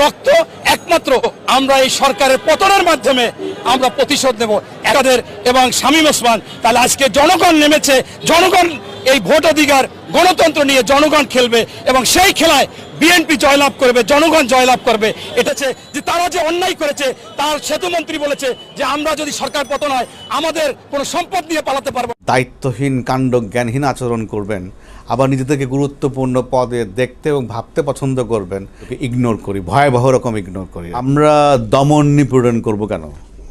রক্ত একমাত্র আমরা এই সরকারের পতনের মাধ্যমে আমরা প্রতিশোধ নেব। একাদের এবং শামীম ওসমান, তাহলে আজকে জনগণ নেমেছে, জনগণ এই ভোট অধিকার, গণতন্ত্র নিয়ে জনগণ খেলবে এবং সেই খেলায় বিএনপি জয়লাভ করবে, জনগণ জয়লাভ করবে। এটা যে তারা যে অন্যায় করেছে, তার সেতুমন্ত্রী বলেছে যে আমরা যদি সরকার পতন হয়, আমাদের কোনো সম্পদ নিয়ে পালাতে পারব দায়িত্বহীন কাণ্ড জ্ঞানহীন আচরণ করবেন। আবার নিজেদেরকে গুরুত্বপূর্ণ পদে দেখতে এবং ভাবতে পছন্দ করবেন। ইগনোর করি, ভয়াবহ রকম ইগনোর করি। আমরা দমন নিপীড়ন করব কেন?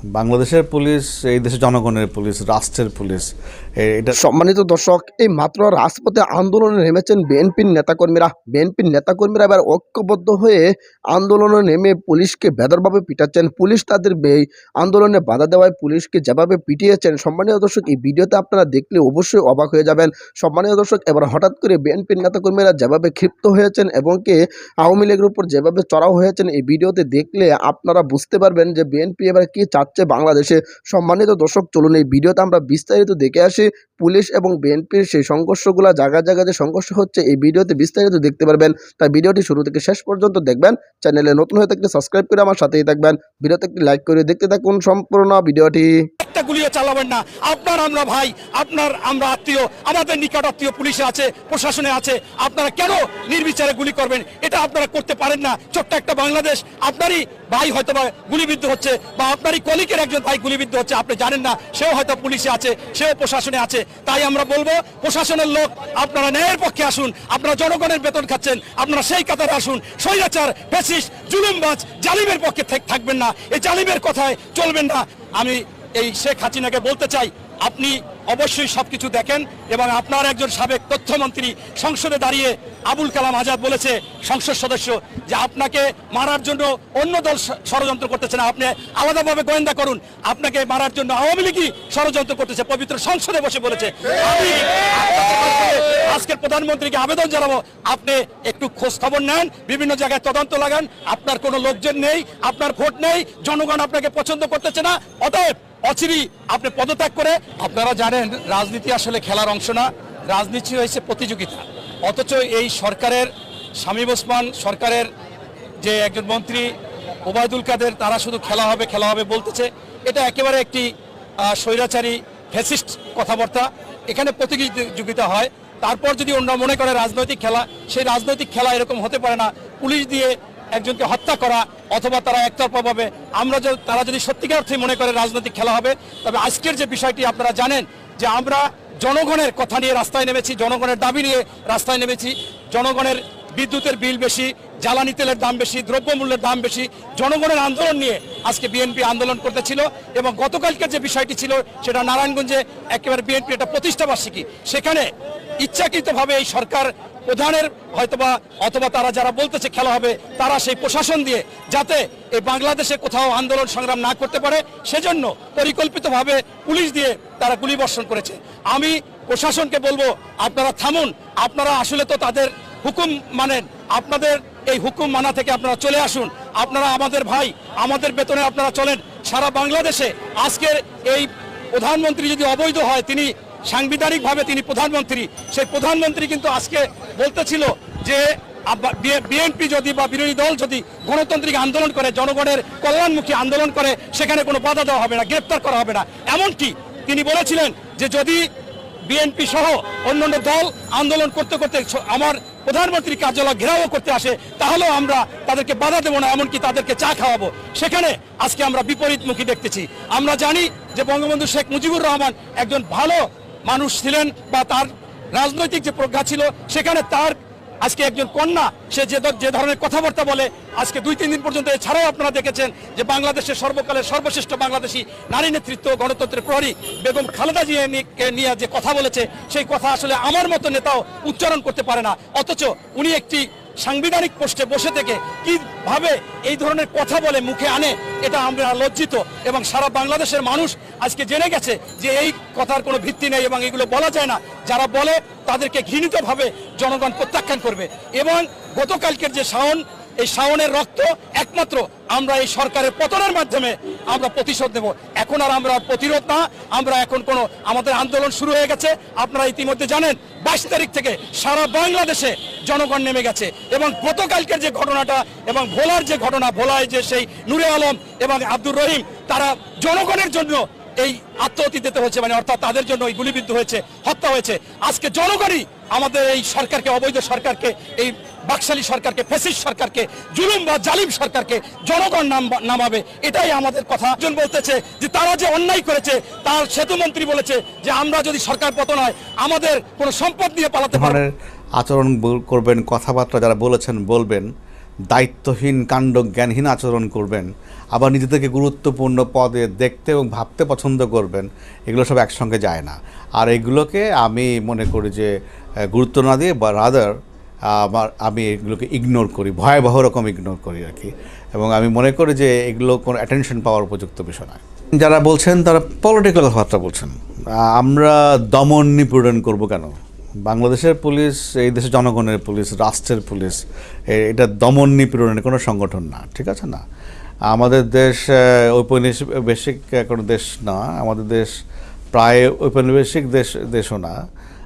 বাংলাদেশের পুলিশ, এই দেশের জনগণের পুলিশ, রাষ্ট্রের পুলিশ এটা সম্মানিত দর্শক, এই মাত্র রাজপথে আন্দোলনে নেমেছেন বিএনপির নেতাকর্মীরা। বিএনপির নেতাকর্মীরা এবার ঐক্যবদ্ধ হয়ে আন্দোলনে নেমে পুলিশকে বেদরভাবে পিটাচ্ছেন। পুলিশ তাদের বে- আন্দোলনে বাধা দেওয়ায় পুলিশকে যেভাবে পিটিয়েছেন। সম্মানীয় দর্শক, এই ভিডিওতে আপনারা দেখলে অবশ্যই অবাক হয়ে যাবেন। সম্মানীয় দর্শক, এবার হঠাৎ করে বিএনপির নেতাকর্মীরা যেভাবে ক্ষিপ্ত হয়েছেন এবং কি আওয়ামী লীগের উপর যেভাবে চড়াও হয়েছেন, এই ভিডিওতে দেখলে আপনারা বুঝতে পারবেন যে বিএনপি এবার কি চাচ্ছে। বাংলাদেশে। সম্মানিত দর্শক, চলুন এই ভিডিওতে আমরা বিস্তারিত দেখে আসি। পুলিশ এবং বিএনপির সেই সংঘর্ষগুলো, জায়গা জায়গায় যে সংঘর্ষ হচ্ছে, এই ভিডিওতে বিস্তারিত দেখতে পারবেন। তাই ভিডিওটি শুরু থেকে শেষ পর্যন্ত দেখবেন। চ্যানেলে নতুন হয়ে থাকলে সাবস্ক্রাইব করে আমার সাথেই থাকবেন। ভিডিওতে একটি লাইক করে দেখতে থাকুন সম্পূর্ণ ভিডিওটি। একটা গুলিও চালাবেন না। আপনার আমরা ভাই, আপনার আমরা আত্মীয়, আমাদের নিকট আত্মীয় পুলিশে আছে, প্রশাসনে আছে। আপনারা কেন নির্বিচারে গুলি করবেন? এটা আপনারা করতে পারেন না। ছোট্ট একটা বাংলাদেশ, আপনারই ভাই হয়তো বা গুলিবিদ্ধ হচ্ছে বা আপনারই কলিকের একজন ভাই গুলিবিদ্ধ হচ্ছে, আপনি জানেন না। সেও হয়তো পুলিশে আছে, সেও প্রশাসনে আছে। তাই আমরা বলব, প্রশাসনের লোক, আপনারা ন্যায়ের পক্ষে আসুন। আপনারা জনগণের বেতন খাচ্ছেন, আপনারা সেই কাতারে আসুন। স্বৈরাচার ফেসিস জুলুমবাজ, জালিমের পক্ষে থাকবেন না। এই জালিমের কথায় চলবেন না। আমি এই শেখ হাসিনাকে বলতে চাই, আপনি অবশ্যই সবকিছু দেখেন এবং আপনার একজন সাবেক তথ্যমন্ত্রী সংসদে দাঁড়িয়ে আবুল কালাম আজাদ বলেছে, সংসদ সদস্য, যে আপনাকে মারার জন্য অন্য দল ষড়যন্ত্র করতেছে না, আপনি আলাদাভাবে গোয়েন্দা করুন, আপনাকে মারার জন্য আওয়ামী লীগই ষড়যন্ত্র করতেছে, পবিত্র সংসদে বসে বলেছে। আমি আজকের প্রধানমন্ত্রীকে আবেদন জানাব, আপনি একটু খোঁজ খবর নেন, বিভিন্ন জায়গায় তদন্ত লাগান, আপনার কোনো লোকজন নেই, আপনার ভোট নেই, জনগণ আপনাকে পছন্দ করতেছে না, অতএব অচিরি আপনি পদত্যাগ করে, আপনারা জানেন রাজনীতি আসলে খেলার অংশ না, রাজনীতি হয়েছে প্রতিযোগিতা। অথচ এই সরকারের, শামীম ওসমান সরকারের যে একজন মন্ত্রী ওবায়দুল কাদের, তারা শুধু খেলা হবে খেলা হবে বলতেছে, এটা একেবারে একটি স্বৈরাচারী, ফ্যাসিস্ট কথাবার্তা। এখানে প্রতিযোগিতা হয়, তারপর যদি অন্য মনে করে রাজনৈতিক খেলা, সেই রাজনৈতিক খেলা এরকম হতে পারে না। পুলিশ দিয়ে একজনকে হত্যা করা অথবা তারা একতরফাভাবে, আমরা তারা যদি সত্যিকার অর্থে মনে করে রাজনৈতিক খেলা হবে, তবে আজকের যে বিষয়টি আপনারা জানেন যে আমরা জনগণের কথা নিয়ে রাস্তায় নেমেছি, জনগণের দাবি নিয়ে রাস্তায় নেমেছি, জনগণের বিদ্যুতের বিল বেশি, জ্বালানি তেলের দাম বেশি, দ্রব্যমূল্যের দাম বেশি, জনগণের আন্দোলন নিয়ে আজকে বিএনপি আন্দোলন করতেছিল এবং গতকালকের যে বিষয়টি ছিল সেটা নারায়ণগঞ্জে একেবারে বিএনপি একটা প্রতিষ্ঠাবার্ষিকী। সেখানে ইচ্ছাকৃতভাবে এই সরকার প্রধানের হয়তোবা, অথবা তারা যারা বলতেছে খেলা হবে, তারা সেই প্রশাসন দিয়ে যাতে এই বাংলাদেশে কোথাও আন্দোলন সংগ্রাম না করতে পারে, সেজন্য পরিকল্পিতভাবে পুলিশ দিয়ে তারা গুলিবর্ষণ করেছে। আমি প্রশাসনকে বলব, আপনারা থামুন, আপনারা আসলে তো তাদের হুকুম মানেন, আপনাদের এই হুকুম মানা থেকে আপনারা চলে আসুন, আপনারা আমাদের ভাই, আমাদের বেতনে আপনারা চলেন, সারা বাংলাদেশে আজকের এই প্রধানমন্ত্রী যদি অবৈধ হয়, তিনি সাংবিধানিকভাবে তিনি প্রধানমন্ত্রী। সেই প্রধানমন্ত্রী কিন্তু আজকে বলতেছিল যে বিএনপি যদি বা বিরোধী দল যদি গণতান্ত্রিক আন্দোলন করে, জনগণের কল্যাণমুখী আন্দোলন করে, সেখানে কোনো বাধা দেওয়া হবে না, গ্রেপ্তার করা হবে না। এমনকি তিনি বলেছিলেন যে, যদি বিএনপি সহ অন্যান্য দল আন্দোলন করতে করতে আমার প্রধানমন্ত্রী কার্যালয় ঘেরাও করতে আসে, তাহলেও আমরা তাদেরকে বাধা দেবো না, এমনকি তাদেরকে চা খাওয়াবো। সেখানে আজকে আমরা বিপরীতমুখী দেখতেছি। আমরা জানি যে, বঙ্গবন্ধু শেখ মুজিবুর রহমান একজন ভালো মানুষ ছিলেন বা তার রাজনৈতিক যে প্রজ্ঞা ছিল, সেখানে তার আজকে একজন কন্যা, সে যে যে ধরনের কথাবার্তা বলে, আজকে দুই, তিন দিন পর্যন্ত এছাড়াও আপনারা দেখেছেন যে বাংলাদেশের সর্বকালের সর্বশ্রেষ্ঠ বাংলাদেশী নারী নেতৃত্ব, গণতন্ত্রের প্রহরী বেগম খালেদা জিয়া নিয়ে যে কথা বলেছে, সেই কথা আসলে আমার মতো নেতাও উচ্চারণ করতে পারে না। অথচ উনি একটি সাংবিধানিক পোস্টে বসে থেকে কীভাবে এই ধরনের কথা বলে মুখে আনে, এটা আমরা লজ্জিত এবং সারা বাংলাদেশের মানুষ আজকে জেনে গেছে যে এই কথার কোনো ভিত্তি নেই এবং এগুলো বলা যায় না। যারা বলে তাদেরকে ঘৃণিতভাবে জনগণ প্রত্যাখ্যান করবে। এবং গতকালকের যে শাওন এই শাওনের রক্ত একমাত্র আমরা এই সরকারের পতনের মাধ্যমে আমরা প্রতিশোধ নেব। এখন আর আমরা প্রতিরোধ না, আমরা এখন কোনো আমাদের আন্দোলন শুরু হয়ে গেছে। আপনারা ইতিমধ্যে জানেন, বাইশ তারিখ থেকে সারা বাংলাদেশে জনগণ নেমে গেছে এবং গতকালকের যে ঘটনাটা এবং ভোলার যে ঘটনা, ভোলায় যে সেই নুরে আলম এবং আব্দুর রহিম, তারা জনগণের জন্য এই আত্মহতি দিতে হয়েছে মানে অর্থাৎ তাদের জন্য এই গুলিবিদ্ধ হয়েছে, হত্যা হয়েছে। আজকে জনগণই আমাদের এই সরকারকে, অবৈধ সরকারকে এই বাকশালী সরকারকে ফেসিস সরকারকে, জুলুম বা জালিম সরকারকে জনগণ নাম নামাবে। এটাই আমাদের কথা। একজন বলতেছে যে তারা যে অন্যায় করেছে, তার সেতুমন্ত্রী বলেছে যে আমরা যদি সরকার পতন হয়, আমাদের কোনো সম্পদ নিয়ে পালাতে পারে আচরণ করবেন, কথাবার্তা যারা বলেছেন, বলবেন, দায়িত্বহীন কাণ্ড জ্ঞানহীন আচরণ করবেন, আবার নিজেদেরকে গুরুত্বপূর্ণ পদে দেখতে এবং ভাবতে পছন্দ করবেন, এগুলো সব একসঙ্গে যায় না। আর এগুলোকে আমি মনে করি যে গুরুত্ব না দিয়ে বা রাদার আমার, আমি এগুলোকে ইগনোর করি, ভয়াবহ রকম ইগনোর করি আর কি। এবং আমি মনে করি যে এগুলো কোনো অ্যাটেনশন পাওয়ার উপযুক্ত বিষয় নয়। যারা বলছেন তারা পলিটিক্যাল কথাবার্তা বলছেন। আমরা দমন নিপীড়ন করব কেন? বাংলাদেশের পুলিশ, এই দেশের জনগণের পুলিশ, রাষ্ট্রের পুলিশ এটা দমন নিপীড়নের কোনো সংগঠন না, ঠিক আছে না? আমাদের দেশ ঔপনিবেশিক কোনো দেশ না, আমাদের দেশ প্রায় ঔপনিবেশিক দেশ, দেশও না।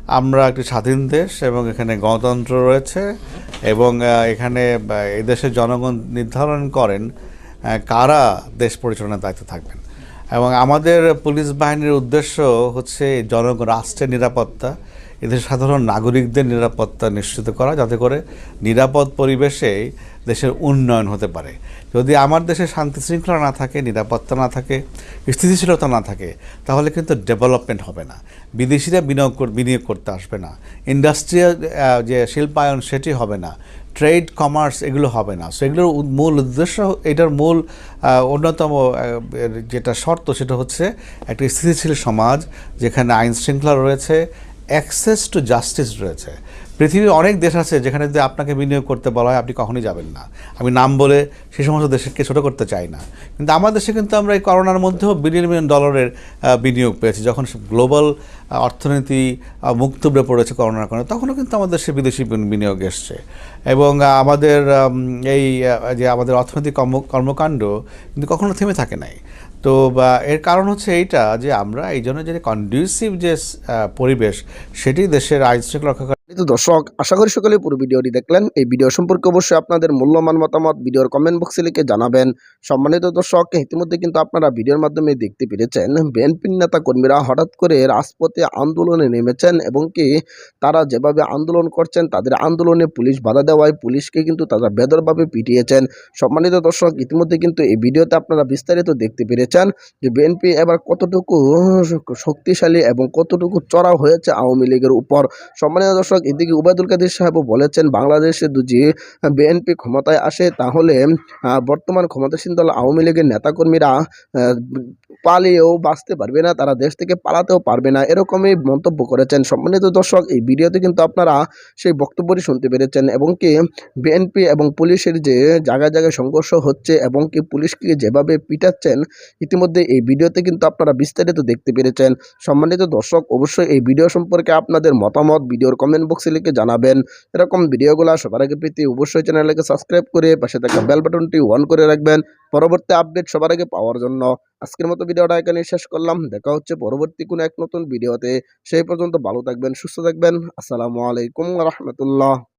আমরা একটি স্বাধীন দেশ এবং এখানে গণতন্ত্র রয়েছে এবং এখানে আহ, এই দেশের জনগণ নির্ধারণ করেন কারা দেশ পরিচালনার দায়িত্বে থাকবেন। এবং আমাদের পুলিশ বাহিনীর উদ্দেশ্য হচ্ছে জনগণ রাষ্ট্রের নিরাপত্তা এদের সাধারণ নাগরিকদের নিরাপত্তা নিশ্চিত করা যাতে করে নিরাপদ পরিবেশে দেশের উন্নয়ন হতে পারে। যদি আমার দেশে শান্তি শৃঙ্খলা না থাকে, নিরাপত্তা না থাকে, স্থিতিশীলতা না থাকে, তাহলে কিন্তু ডেভেলপমেন্ট হবে না। বিদেশিরা বিনিয়োগ বিনিয়োগ করতে আসবে না। ইন্ডাস্ট্রিয়াল যে শিল্পায়ন সেটি হবে না। ট্রেড, কমার্স এগুলো হবে না। সো এগুলোর মূল উদ্দেশ্য, এটার মূল অন্যতম যেটা শর্ত সেটা হচ্ছে একটি স্থিতিশীল সমাজ যেখানে আইন শৃঙ্খলা রয়েছে অ্যাক্সেস টু জাস্টিস রয়েছে। পৃথিবীর অনেক দেশ আছে যেখানে যদি আপনাকে বিনিয়োগ করতে বলা হয় আপনি কখনোই যাবেন না। আমি নাম বলে সেই সমস্ত দেশকে ছোটো করতে চাই না। কিন্তু আমার দেশে কিন্তু আমরা এই করোনার মধ্যেও বিলিয়ন বিলিয়ন ডলারের বিনিয়োগ পেয়েছি। যখন গ্লোবাল অর্থনীতি আহ, মুক্ত হয়ে পড়েছে করোনার কারণে তখনও কিন্তু আমাদের দেশে বিদেশি বিনিয়োগ এসছে। এবং আমাদের এই যে আমাদের অর্থনৈতিক কর্ম কর্মকাণ্ড কিন্তু কখনো থেমে থাকে নাই। তো, বা এর কারণ হচ্ছে এইটা যে আমরা এই জন্য যে কন্ডিউসিভ যে পরিবেশ, সেটি দেশের আইন শৃঙ্খলা রক্ষা তো দর্শক, আশা করি সকলে পুরো ভিডিওটি দেখলেন। এই ভিডিও সম্পর্কে অবশ্যই আপনাদের মূল্যবান মতামত ভিডিওর কমেন্ট বক্সে লিখে জানাবেন। সম্মানিত দর্শক, ইতিমধ্যে কিন্তু আপনারা ভিডিওর মাধ্যমে দেখতে পেরেছেন বিএনপির নেতা কর্মীরা হঠাৎ করে রাজপথে আন্দোলনে নেমেছেন এবং কি তারা যেভাবে আন্দোলন করছেন, তাদের আন্দোলনে পুলিশ বাধা দেওয়ায় পুলিশকে কিন্তু তারা বেদরভাবে পিটিয়েছেন। সম্মানিত দর্শক, ইতিমধ্যে কিন্তু এই ভিডিওতে আপনারা বিস্তারিত দেখতে পেরেছেন যে বিএনপি এবার কতটুকু শক্তিশালী এবং কতটুকু চড়া হয়েছে আওয়ামী লীগের উপর। সম্মানিত দর্শক এদিকে উবায়দুল কাদের সাহেবও বলেছেন, বাংলাদেশে যদি বিএনপি ক্ষমতায় আসে, তাহলে বর্তমান ক্ষমতাসীন দল আওয়ামী লীগের নেতাকর্মীরা পালিয়েও বাঁচতে পারবে না, তারা দেশ থেকে পালাতেও পারবে না, এরকমই মন্তব্য করেছেন। সম্মানিত দর্শক, এই ভিডিওতে কিন্তু আপনারা সেই বক্তব্যটি শুনতে পেরেছেন এবং কি বিএনপি এবং পুলিশের যে জায়গায় জায়গায় সংঘর্ষ হচ্ছে এবং কি পুলিশকে যেভাবে পিটাচ্ছেন, ইতিমধ্যে এই ভিডিওতে কিন্তু আপনারা বিস্তারিত দেখতে পেরেছেন। সম্মানিত দর্শক, অবশ্যই এই ভিডিও সম্পর্কে আপনাদের মতামত, ভিডিওর কমেন্ট বক্সে লিখে জানাবেন। এরকম ভিডিওগুলো সবার আগে পেতে অবশ্যই চ্যানেলকে সাবস্ক্রাইব করে পাশে থাকা বেল বাটনটি অন করে রাখবেন। পরবর্তী আপডেট সবার আগে পাওয়ার জন্য। আজকের মতো ভিডিওটা এখানে শেষ করলাম। দেখা হচ্ছে পরবর্তী কোনো এক নতুন ভিডিওতে। সেই পর্যন্ত ভালো থাকবেন, সুস্থ থাকবেন। আসসালামু আলাইকুম রহমতুল্লাহ।